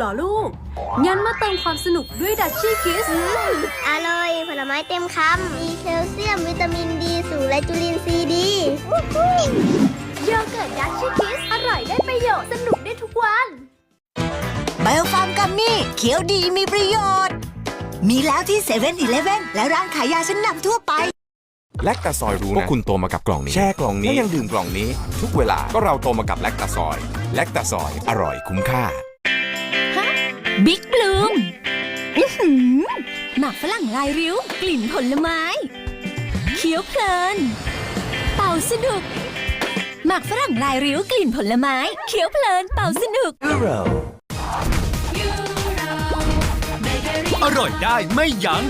เหรอลูก งั้นมาเติมความสนุกด้วยดัชชี่คิส อร่อย ผลไม้เต็มคำ มีแคลเซียมวิตามินดีสูงและจุลินทรีย์ดีโยเกิร์ตดัชชี่คิส อร่อยได้ประโยชน์สนุกได้ทุกวัน ไบโอฟาร์มกัมมี่เขียวดีมีประโยชน์ มีแล้วที่เซเว่นอีเลฟเว่นและร้านขายยาชั้นนำทั่วไป แลคตาซอยรู้นะพวกคุณโตมากับกล่องนี้แช่กล่องนี้แล้วยังดื่มกล่องนี้ ทุกเวลาก็เราโตมากับแลคตาซอย แลคตาซอยอร่อยคุ้มค่า บิ๊กบลูมหมักฝรั่งลายริ้ว กลิ่นผลไม้ เคี้ยวเพลิน เป่าสนุก หมักฝรั่งลายริ้ว กลิ่นผลไม้ เคี้ยวเพลิน เป่าสนุก อร่อยได้ไม่ยัง้ง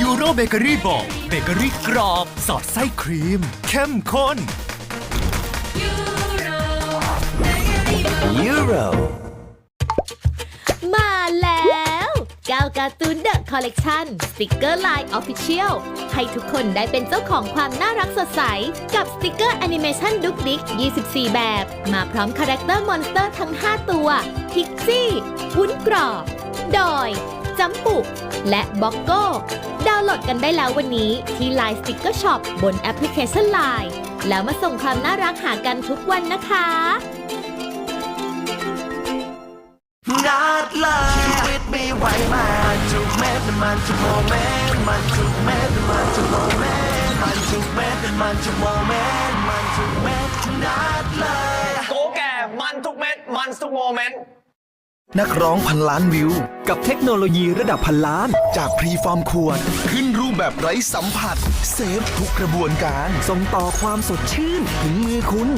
ยูโรเบเกอรี่บอกเบเกอรี่กรอบ สอดไส้ครีม เข้มข้น ยู การ์ตูนเดอะคอลเลกชันสติกเกอร์ไลน์ออฟฟิเชียลให้ทุกคนได้เป็นเจ้าของความน่ารักสดใส กับสติกเกอร์แอนิเมชันดุ๊กดิ๊ก 24 แบบ มาพร้อมคาแรคเตอร์มอนสเตอร์ทั้ง 5 ตัว พิกซี่วุ้นกรอบ ดอยจัมปุก และบ็อกโก้ ดาวน์โหลดกันได้แล้ววันนี้ที่ Line Sticker Shop บนแอปพลิเคชัน Line แล้วมาส่งความน่ารักหากันทุกวันนะคะนัด ปีไว้มันทุกเม็ดมันทุกโมเมนต์มันทุกเม็ดมันทุกโมเมนต์มันทุกเม็ดมันทุกโมเมนต์มันทุกเม็ดนัดเลยโกแก่มันทุกเม็ดมันทุกโมเมนต์นักร้องพันล้านวิว กับเทคโนโลยีระดับพันล้าน จากพรีฟาร์มขวด ขึ้นรูปแบบไร้สัมผัส เซฟทุกกระบวนการ ส่งต่อความสดชื่น ถึงมือคุณ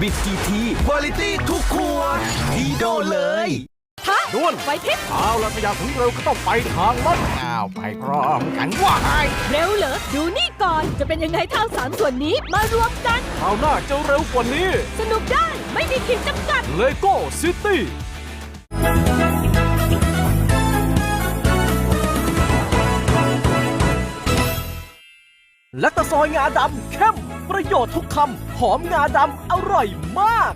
บิดกี่ทีคุณภาพทุกขวดทีโดเลย ด้วนไปทิพเอาละไม่อยากถึงเร็วก็ต้องไปทางลัดอ้าวไปพร้อมกันว่าไงเร็วเหรอดูนี่ก่อนจะเป็นยังไงทางสามส่วนนี้มารวมกันเอาหน้าจะเร็วกว่านี้ สนุกได้ไม่มีขีดจำกัดเลโก้ซิตี้และตะซอยงาดำเข้มประโยชน์ทุกคำ หอมงาดำอร่อยมาก